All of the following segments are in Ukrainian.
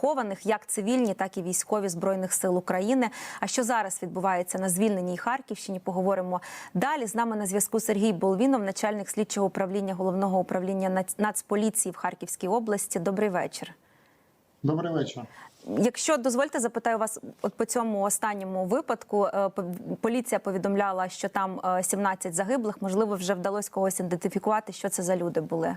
похованих, як цивільні, так і військові збройних сил України. А що зараз відбувається на звільненій Харківщині? Поговоримо далі. З нами на зв'язку Сергій Болвінов, начальник слідчого управління головного управління Нацполіції в Харківській області. Добрий вечір. Добрий вечір. Якщо дозвольте, запитаю вас, от по цьому останньому випадку е, поліція повідомляла, що там е, 17 загиблих. Можливо, вже вдалося когось ідентифікувати, що це за люди були.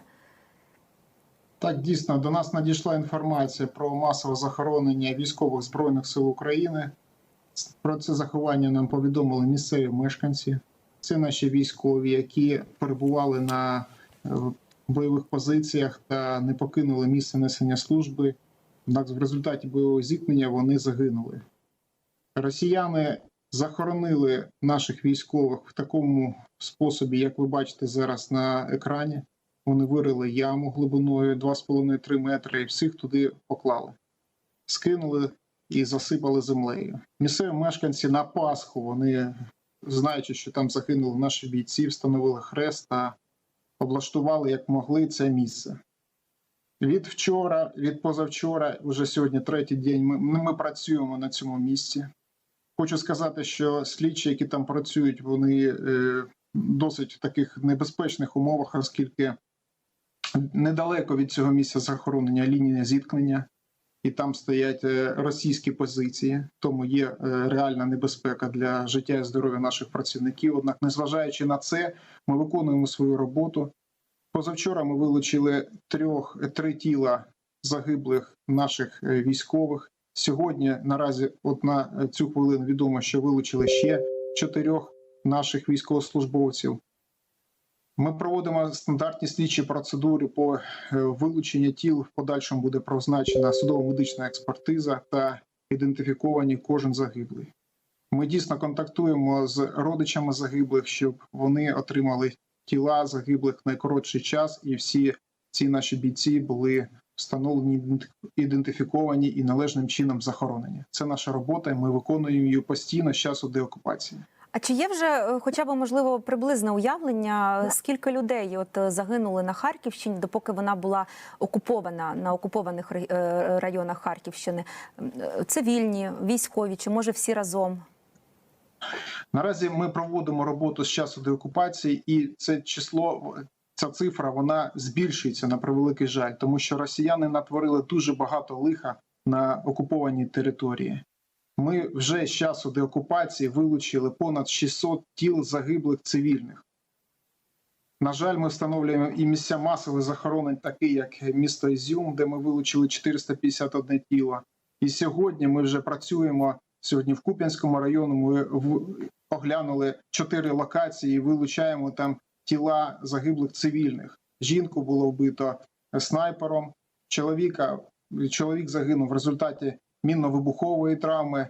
Так, дійсно, до нас надійшла інформація про масове захоронення військових збройних сил України. Про це заховання нам повідомили місцеві мешканці. Це наші військові, які перебували на е, бойових позиціях та не покинули місце несення служби. Однак в результаті бойового зіткнення вони загинули. Росіяни захоронили наших військових в такому способі, як ви бачите зараз на екрані. Вони вирили яму глибиною 2,5-3 метри і всіх туди поклали. Скинули і засипали землею. Місцеві мешканці на Пасху, вони, знаючи, що там загинули наші бійці, встановили хрест та облаштували як могли це місце. Від вчора, від позавчора, вже сьогодні третій день, ми, ми працюємо на цьому місці. Хочу сказати, що слідчі, які там працюють, вони е, досить в таких небезпечних умовах, оскільки недалеко від цього місця захоронення лінія зіткнення, і там стоять е, російські позиції, тому є е, реальна небезпека для життя і здоров'я наших працівників. Однак, незважаючи на це, ми виконуємо свою роботу. Позавчора ми вилучили трьох три тіла загиблих наших е, військових. Сьогодні наразі, от на е, цю хвилину відомо, що вилучили ще чотирьох наших військовослужбовців. Ми проводимо стандартні слідчі процедури по е, вилученню тіл. В подальшому буде призначена судово-медична експертиза та ідентифіковані кожен загиблий. Ми дійсно контактуємо з родичами загиблих, щоб вони отримали тіла загиблих в найкоротший час, і всі ці наші бійці були встановлені, ідентифіковані і належним чином захоронені. Це наша робота. і Ми виконуємо її постійно з часу деокупації. А чи є вже е, хоча б можливо приблизне уявлення, скільки людей от е, загинули на Харківщині, допоки вона була окупована на окупованих е, районах Харківщини? Е, Цивільні, військові, чи може всі разом? Наразі ми проводимо роботу з часу деокупації, і це число, ця цифра, вона збільшується на превеликий жаль, тому що росіяни натворили дуже багато лиха на окупованій території. Ми вже з часу деокупації вилучили понад 600 тіл загиблих цивільних. На жаль, ми встановлюємо і місця масових захоронень, такі як місто Ізюм, де ми вилучили 451 тіло. І сьогодні ми вже працюємо. Сьогодні в Куп'янському районі ми оглянули чотири локації, і вилучаємо там тіла загиблих цивільних. Жінку було вбито снайпером. Чоловіка чоловік загинув в результаті мінно-вибухової травми.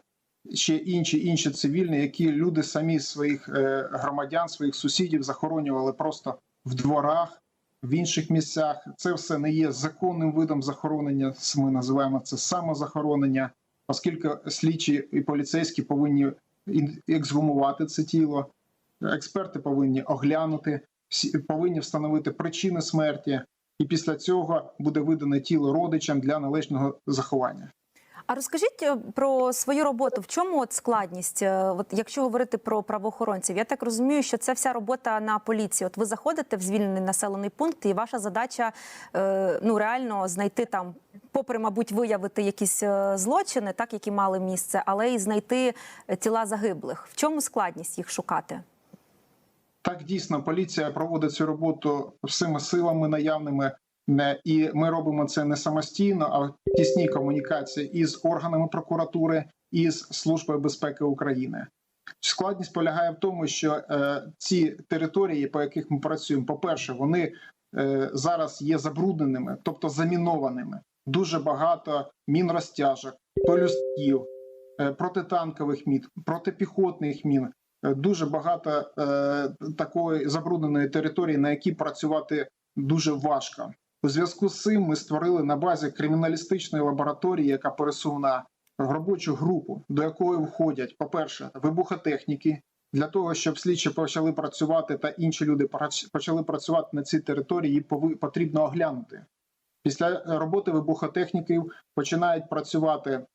Ще інші інші цивільні, які люди самі своїх е, громадян, своїх сусідів захоронювали просто в дворах, в інших місцях. Це все не є законним видом захоронення. Ми називаємо це самозахоронення, оскільки слідчі і поліцейські повинні ексгумувати це тіло. Експерти повинні оглянути, повинні встановити причини смерті, і після цього буде видане тіло родичам для належного заховання. А розкажіть е, про свою роботу. В чому от складність? Е, От якщо говорити про правоохоронців, я так розумію, що це вся робота на поліції. От ви заходите в звільнений населений пункт, і ваша задача е, ну реально знайти там, попри, мабуть, виявити якісь злочини, так які мали місце, але і знайти тіла загиблих. В чому складність їх шукати? Так, дійсно, поліція проводить цю роботу всіма силами наявними, і ми робимо це не самостійно, а в тісній комунікації із органами прокуратури і з Службою безпеки України. Складність полягає в тому, що е, ці території, по яких ми працюємо, по-перше, вони е, зараз є забрудненими, тобто замінованими. Дуже багато мінрозтяжок, полюстків, е, протитанкових мін, протипіхотних мін. Е, Дуже багато е, такої забрудненої території, на якій працювати дуже важко. У зв'язку з цим ми створили на базі криміналістичної лабораторії, яка пересувна робочу групу, до якої входять, по-перше, вибухотехніки, для того, щоб слідчі почали працювати та інші люди почали працювати на цій території, її потрібно оглянути. Після роботи вибухотехніків починають працювати.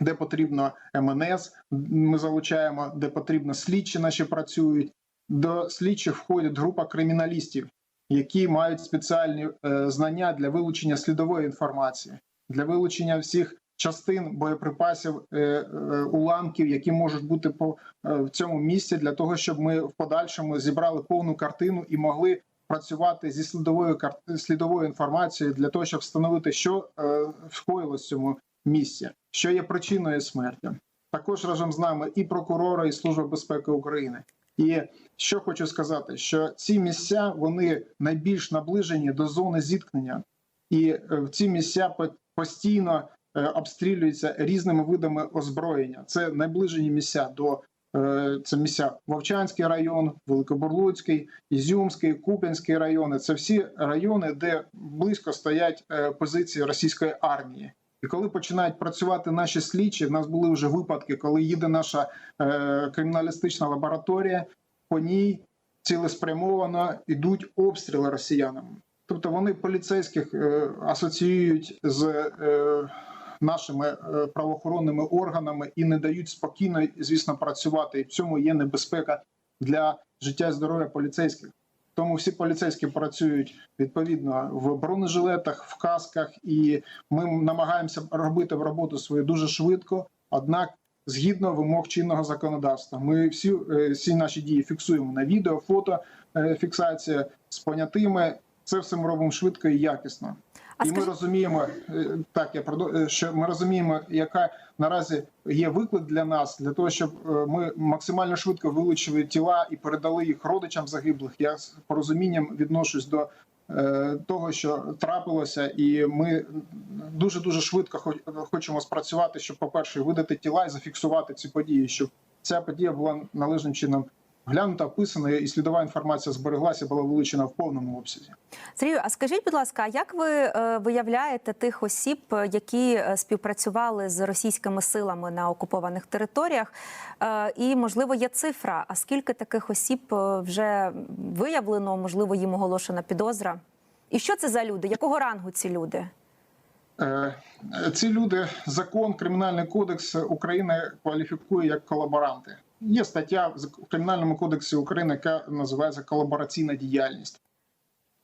Де потрібно МНС, ми залучаємо, де потрібно слідчі наші працюють. До слідчих входить група криміналістів, які мають спеціальні е, знання для вилучення слідової інформації, для вилучення всіх частин боєприпасів, е, е, уламків, які можуть бути по в цьому місці, для того, щоб ми в подальшому зібрали повну картину і могли працювати зі слідовою слідовою інформацією для того, щоб встановити, що е, скоїлось в цьому місці, що є причиною смерті. Також разом з нами і прокурори, і служба безпеки України. І що хочу сказати, що ці місця вони найбільш наближені до зони зіткнення, і е, в ці місця по- постійно е, обстрілюються різними видами озброєння. Це найближені місця до е, це місця Вовчанський район, Великобурлуцький, Ізюмський, Куп'янський райони. Це всі райони, де близько стоять позиції російської армії. І коли починають працювати наші слідчі, в нас були вже випадки, коли їде наша е, криміналістична лабораторія, по ній цілеспрямовано йдуть обстріли росіянами. Тобто вони поліцейських е, асоціюють з е, нашими е, правоохоронними органами і не дають спокійно, звісно, працювати. І в цьому є небезпека для життя і здоров'я поліцейських. Тому всі поліцейські працюють відповідно в бронежилетах, в касках, і ми намагаємося робити роботу свою дуже швидко. Однак, згідно вимог чинного законодавства, ми всі, е, всі наші дії фіксуємо на відео, фото е, фіксація з понятими. Це все ми робимо швидко і якісно. А і ми розуміємо, е, так я продо- е, що ми розуміємо, яка наразі є виклик для нас, для того, щоб е, ми максимально швидко вилучили тіла і передали їх родичам загиблих. Я з порозумінням відношусь до того, що трапилося, і ми дуже дуже швидко хочемо спрацювати, щоб, по-перше, видати тіла і зафіксувати ці події, щоб ця подія була належним чином глянута, описана, і слідова інформація збереглася, була вилучена в повному обсязі. Сергію, а скажіть, будь ласка, як ви е, виявляєте тих осіб, е, які е, співпрацювали з російськими силами на окупованих територіях? І можливо є цифра. А скільки таких осіб вже виявлено? Можливо, їм оголошена підозра? І що це за люди? Якого рангу ці люди? Ці люди, закон, кримінальний кодекс України кваліфікує як колаборанти. Є стаття в Кримінальному кодексі України, яка називається колабораційна діяльність.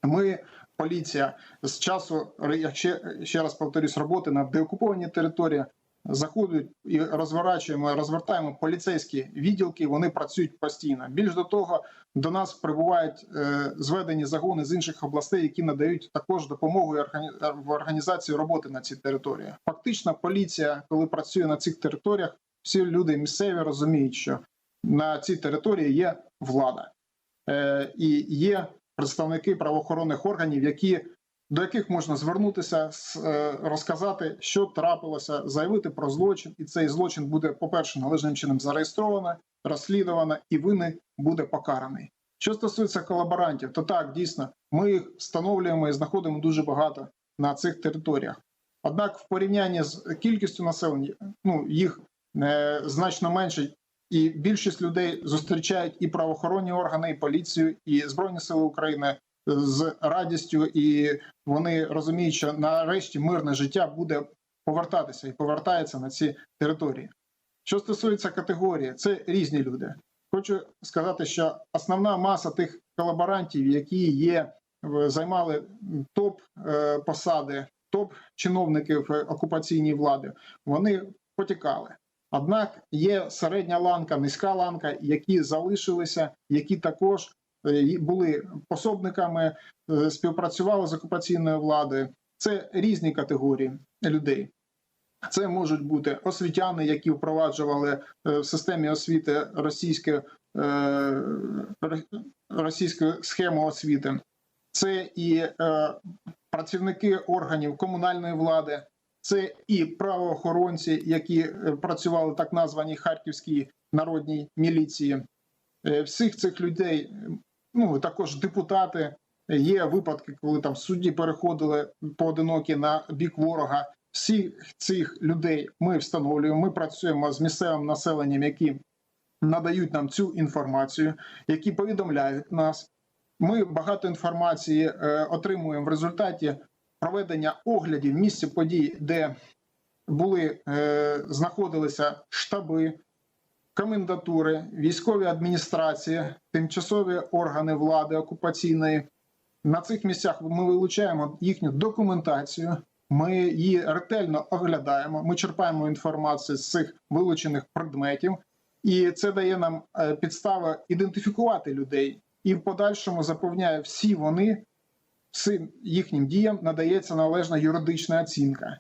Ми, поліція, з часу, ще, ще раз повторюсь, роботи на деокупованій території заходять і розворачуємо, розвертаємо поліцейські відділки. Вони працюють постійно. Більш до того, до нас прибувають е, зведені загони з інших областей, які надають також допомогу в організації роботи на цій території. Фактично, поліція, коли працює на цих територіях, всі люди місцеві розуміють, що на цій території є влада е, і є представники правоохоронних органів, які до яких можна звернутися, е, розказати, що трапилося, заявити про злочин, і цей злочин буде, по-перше, належним чином зареєстровано, розслідувано, і винний буде покараний. Що стосується колаборантів, то так дійсно ми їх встановлюємо і знаходимо дуже багато на цих територіях. Однак, в порівнянні з кількістю населення, ну їх значно менше, і більшість людей зустрічають і правоохоронні органи, і поліцію, і збройні сили України з радістю, і вони розуміють, що нарешті мирне життя буде повертатися і повертається на ці території. Що стосується категорії, це різні люди. Хочу сказати, що основна маса тих колаборантів, які є, займали топ е, посади, топ чиновників е, окупаційній влади, вони потікали. Однак є середня ланка, низька ланка, які залишилися, які також е, були пособниками, е, співпрацювали з окупаційною владою. Це різні категорії людей. Це можуть бути освітяни, які впроваджували е, в системі освіти російське, російську схему освіти. Це і працівники органів комунальної влади, це і правоохоронці, які е, працювали так названій Харківській народній міліції. Е, Всіх цих людей, ну також депутати. Є випадки, коли там судді переходили поодинокі на бік ворога. Всіх цих людей ми встановлюємо. Ми працюємо з місцевим населенням, які надають нам цю інформацію, які повідомляють нас. Ми багато інформації е, отримуємо в результаті проведення оглядів місця подій, де були е, знаходилися штаби, комендатури, військові адміністрації, тимчасові органи влади окупаційної. На цих місцях ми вилучаємо їхню документацію. Ми її ретельно оглядаємо. Ми черпаємо інформацію з цих вилучених предметів, і це дає нам е, підстави ідентифікувати людей. І в подальшому запевняє всі вони їхнім діям надається належна юридична оцінка.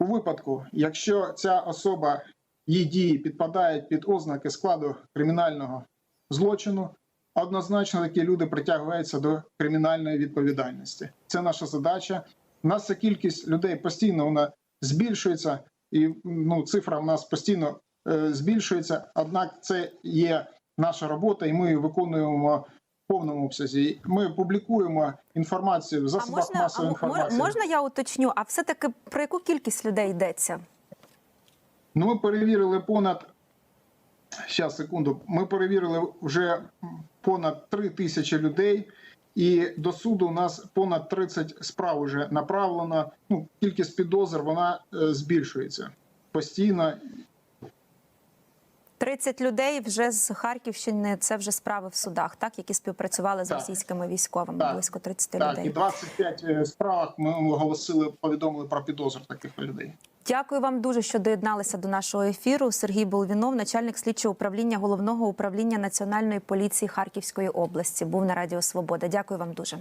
У випадку, якщо ця особа її дії підпадають під ознаки складу кримінального злочину, однозначно такі люди притягуються до кримінальної відповідальності. Це наша задача. У нас ця кількість людей постійно вона збільшується, і ну, цифра в нас постійно е, збільшується. Однак це є наша робота, і ми виконуємо повному обсязі. Ми публікуємо інформацію в А засобах можна, масової інформації. можна я уточню? А все таки про яку кількість людей йдеться? Ну, ми перевірили понад. Щас, секунду. Ми перевірили вже понад 3 тисячі людей, і до суду у нас понад 30 справ вже направлено. Ну, кількість підозр вона е, збільшується постійно. 30 людей вже з Харківщини. Це вже справи в судах, так які співпрацювали з Так. російськими військовими. Так. Близько 30 Так, і людей. 25 е, справах ми оголосили, повідомили про підозр таких людей. Дякую вам дуже, що доєдналися до нашого ефіру. Сергій Болвінов, начальник слідчого управління головного управління національної поліції Харківської області, був на Радіо Свобода. Дякую вам дуже.